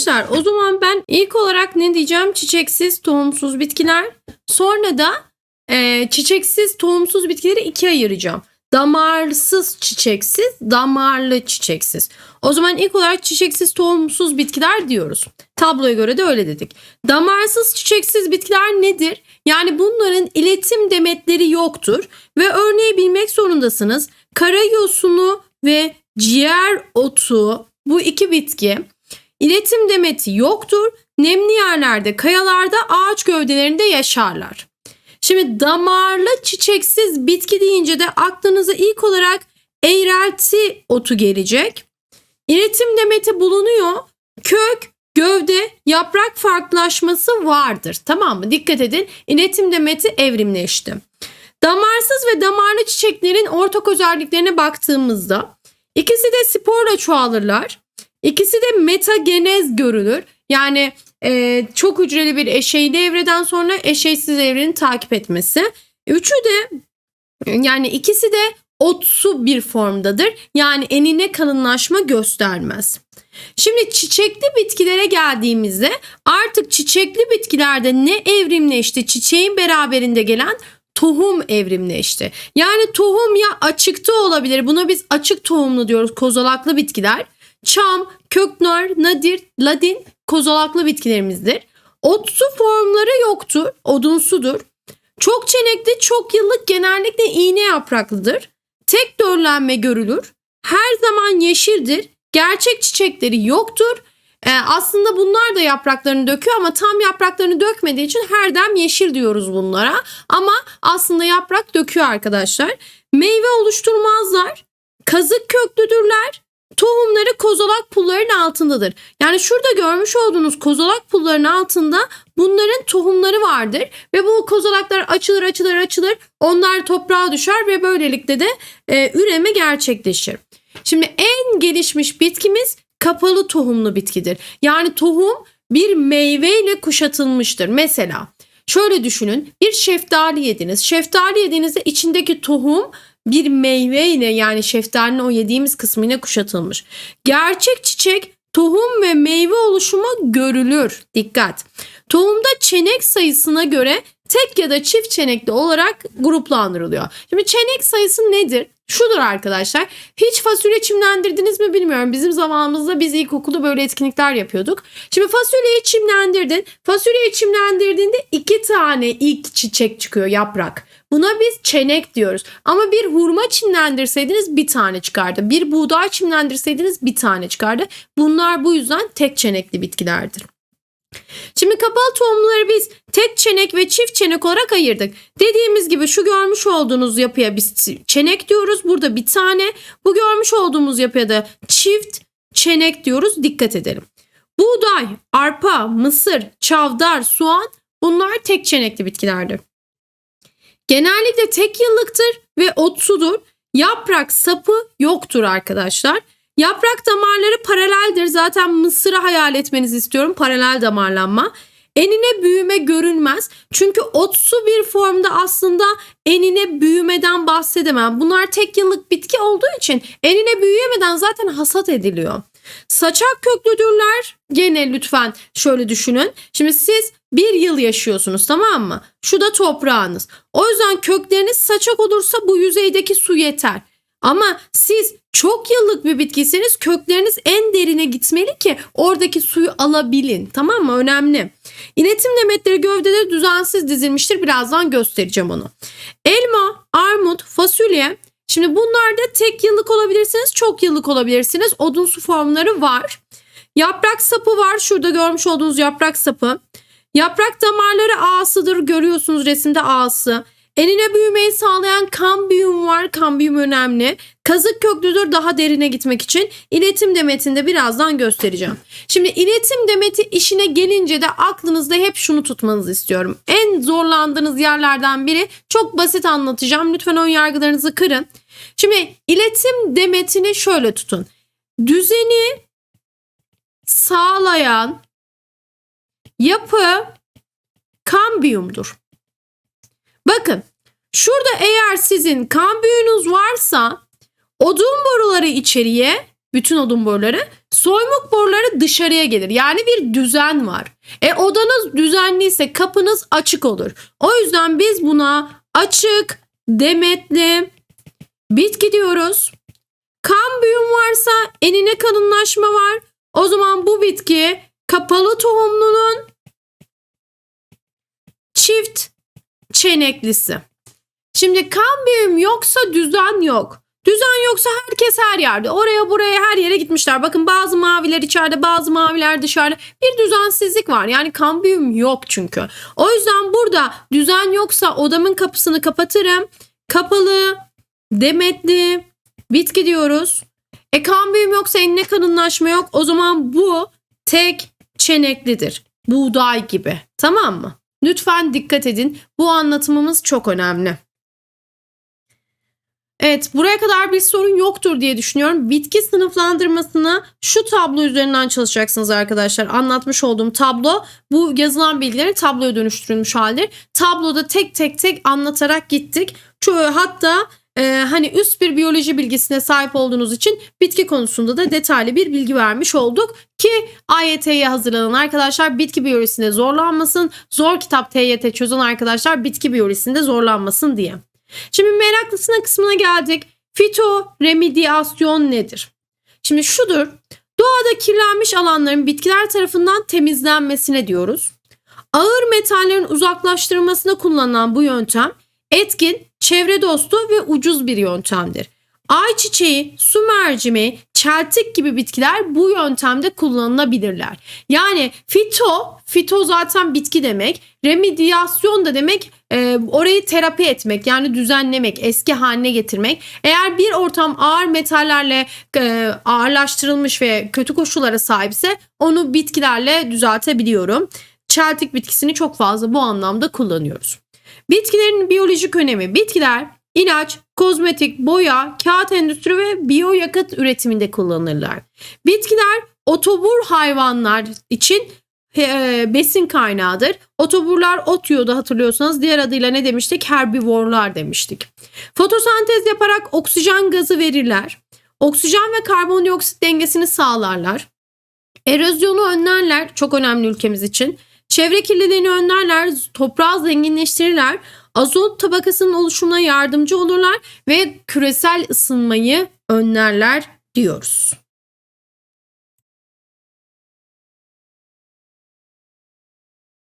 Gençler o zaman ben ilk olarak ne diyeceğim? Çiçeksiz, tohumsuz bitkiler. Sonra da e, çiçeksiz, tohumsuz bitkileri ikiye ayıracağım. Damarsız çiçeksiz, damarlı çiçeksiz. O zaman ilk olarak çiçeksiz, tohumsuz bitkiler diyoruz. Tabloya göre de öyle dedik. Damarsız çiçeksiz bitkiler nedir? Yani bunların iletim demetleri yoktur ve örneği bilmek zorundasınız. Kara yosunu ve ciğer otu bu iki bitki iletim demeti yoktur. Nemli yerlerde, kayalarda, ağaç gövdelerinde yaşarlar. Şimdi damarlı çiçeksiz bitki deyince de aklınıza ilk olarak eğrelti otu gelecek. İletim demeti bulunuyor. Kök, gövde, yaprak farklılaşması vardır. Tamam mı? Dikkat edin. İletim demeti evrimleşti. Damarsız ve damarlı çiçeklerin ortak özelliklerine baktığımızda ikisi de sporla çoğalırlar. İkisi de metagenez görülür. Yani e, çok hücreli bir eşeyli evreden sonra eşeysiz evrenin takip etmesi. Üçü de yani ikisi de otsu bir formdadır. Yani enine kalınlaşma göstermez. Şimdi çiçekli bitkilere geldiğimizde artık çiçekli bitkilerde ne evrimleşti? Çiçeğin beraberinde gelen tohum evrimleşti. Yani tohum ya açıkta olabilir. Buna biz açık tohumlu diyoruz. Kozalaklı bitkiler. Çam, köknar, nadir, ladin kozalaklı bitkilerimizdir. Otsu formları yoktur. Odunsudur. Çok çenekli, çok yıllık genellikle iğne yapraklıdır. Tek döllenme görülür. Her zaman yeşildir. Gerçek çiçekleri yoktur. Ee, aslında bunlar da yapraklarını döküyor ama tam yapraklarını dökmediği için her dem yeşil diyoruz bunlara. Ama aslında yaprak döküyor arkadaşlar. Meyve oluşturmazlar. Kazık köklüdürler. Tohumları kozalak pulların altındadır. Yani şurada görmüş olduğunuz kozalak pulların altında bunların tohumları vardır. Ve bu kozalaklar açılır açılır açılır. Onlar toprağa düşer ve böylelikle de e, üreme gerçekleşir. Şimdi en gelişmiş bitkimiz kapalı tohumlu bitkidir. Yani tohum bir meyveyle kuşatılmıştır. Mesela şöyle düşünün bir şeftali yediniz. Şeftali yediğinizde içindeki tohum bir meyveyle yani şeftalinin o yediğimiz kısmıyla kuşatılmış. Gerçek çiçek tohum ve meyve oluşumu görülür. Dikkat. Tohumda çenek sayısına göre tek ya da çift çenekli olarak gruplandırılıyor. Şimdi çenek sayısı nedir? Şudur arkadaşlar. Hiç fasulye çimlendirdiniz mi bilmiyorum. Bizim zamanımızda biz ilkokulda böyle etkinlikler yapıyorduk. Şimdi fasulyeyi çimlendirdin. Fasulyeyi çimlendirdiğinde iki tane ilk çiçek çıkıyor yaprak. Buna biz çenek diyoruz. Ama bir hurma çimlendirseydiniz bir tane çıkardı. Bir buğday çimlendirseydiniz bir tane çıkardı. Bunlar bu yüzden tek çenekli bitkilerdir. Şimdi kapalı tohumları biz tek çenek ve çift çenek olarak ayırdık. Dediğimiz gibi şu görmüş olduğunuz yapıya biz çenek diyoruz. Burada bir tane. Bu görmüş olduğumuz yapıya da çift çenek diyoruz. Dikkat edelim. Buğday, arpa, mısır, çavdar, soğan bunlar tek çenekli bitkilerdir. Genellikle tek yıllıktır ve otsudur. Yaprak sapı yoktur arkadaşlar. Yaprak damarları paraleldir. Zaten mısırı hayal etmenizi istiyorum. Paralel damarlanma. Enine büyüme görünmez. Çünkü otsu bir formda aslında enine büyümeden bahsedemem. Bunlar tek yıllık bitki olduğu için enine büyüyemeden zaten hasat ediliyor. Saçak köklüdürler. Gene lütfen şöyle düşünün. Şimdi siz bir yıl yaşıyorsunuz tamam mı? Şu da toprağınız. O yüzden kökleriniz saçak olursa bu yüzeydeki su yeter. Ama siz çok yıllık bir bitkiseniz kökleriniz en derine gitmeli ki oradaki suyu alabilin. Tamam mı? Önemli. İletim demetleri gövdeleri düzensiz dizilmiştir. Birazdan göstereceğim onu. Elma, armut, fasulye. Şimdi bunlarda tek yıllık olabilirsiniz, çok yıllık olabilirsiniz. Odunsu formları var. Yaprak sapı var. Şurada görmüş olduğunuz yaprak sapı. Yaprak damarları ağasıdır. Görüyorsunuz resimde ağası. Enine büyümeyi sağlayan kambiyum var. Kambiyum önemli. Kazık köklüdür daha derine gitmek için. İletim demetinde birazdan göstereceğim. Şimdi iletim demeti işine gelince de aklınızda hep şunu tutmanızı istiyorum. En zorlandığınız yerlerden biri çok basit anlatacağım. Lütfen ön yargılarınızı kırın. Şimdi iletim demetini şöyle tutun. Düzeni sağlayan yapı kambiyumdur. Bakın şurada eğer sizin kambiyunuz varsa odun boruları içeriye bütün odun boruları Soymuk boruları dışarıya gelir. Yani bir düzen var. E odanız düzenliyse kapınız açık olur. O yüzden biz buna açık, demetli bitki diyoruz. Kan büyüm varsa enine kalınlaşma var. O zaman bu bitki kapalı tohumlunun çift çeneklisi. Şimdi kan büyüm yoksa düzen yok. Düzen yoksa herkes her yerde. Oraya buraya her yere gitmişler. Bakın bazı maviler içeride bazı maviler dışarıda. Bir düzensizlik var. Yani kan büyüm yok çünkü. O yüzden burada düzen yoksa odamın kapısını kapatırım. Kapalı, demetli, bitki diyoruz. E kan büyüm yoksa enine kalınlaşma yok. O zaman bu tek çeneklidir. Buğday gibi. Tamam mı? Lütfen dikkat edin. Bu anlatımımız çok önemli. Evet buraya kadar bir sorun yoktur diye düşünüyorum. Bitki sınıflandırmasını şu tablo üzerinden çalışacaksınız arkadaşlar. Anlatmış olduğum tablo bu yazılan bilgilerin tabloya dönüştürülmüş halidir. Tabloda tek tek tek anlatarak gittik. Hatta e, hani üst bir biyoloji bilgisine sahip olduğunuz için bitki konusunda da detaylı bir bilgi vermiş olduk ki AYT'ye hazırlanan arkadaşlar bitki biyolojisinde zorlanmasın. Zor kitap TYT çözen arkadaşlar bitki biyolojisinde zorlanmasın diye. Şimdi meraklısına kısmına geldik. Fitoremediasyon nedir? Şimdi şudur. Doğada kirlenmiş alanların bitkiler tarafından temizlenmesine diyoruz. Ağır metallerin uzaklaştırılmasına kullanılan bu yöntem etkin, çevre dostu ve ucuz bir yöntemdir. Ayçiçeği, su mercimeği, çeltik gibi bitkiler bu yöntemde kullanılabilirler. Yani fito, fito zaten bitki demek. Remediasyon da demek e, orayı terapi etmek yani düzenlemek, eski haline getirmek. Eğer bir ortam ağır metallerle e, ağırlaştırılmış ve kötü koşullara sahipse onu bitkilerle düzeltebiliyorum. Çeltik bitkisini çok fazla bu anlamda kullanıyoruz. Bitkilerin biyolojik önemi. Bitkiler ilaç, kozmetik, boya, kağıt endüstri ve biyoyakıt üretiminde kullanılırlar. Bitkiler otobur hayvanlar için e, besin kaynağıdır. Otoburlar ot yiyordu hatırlıyorsanız. Diğer adıyla ne demiştik? Herbivorlar demiştik. Fotosentez yaparak oksijen gazı verirler. Oksijen ve karbondioksit dengesini sağlarlar. Erozyonu önlerler. Çok önemli ülkemiz için. Çevre kirliliğini önlerler. Toprağı zenginleştirirler. Azot tabakasının oluşumuna yardımcı olurlar ve küresel ısınmayı önlerler diyoruz.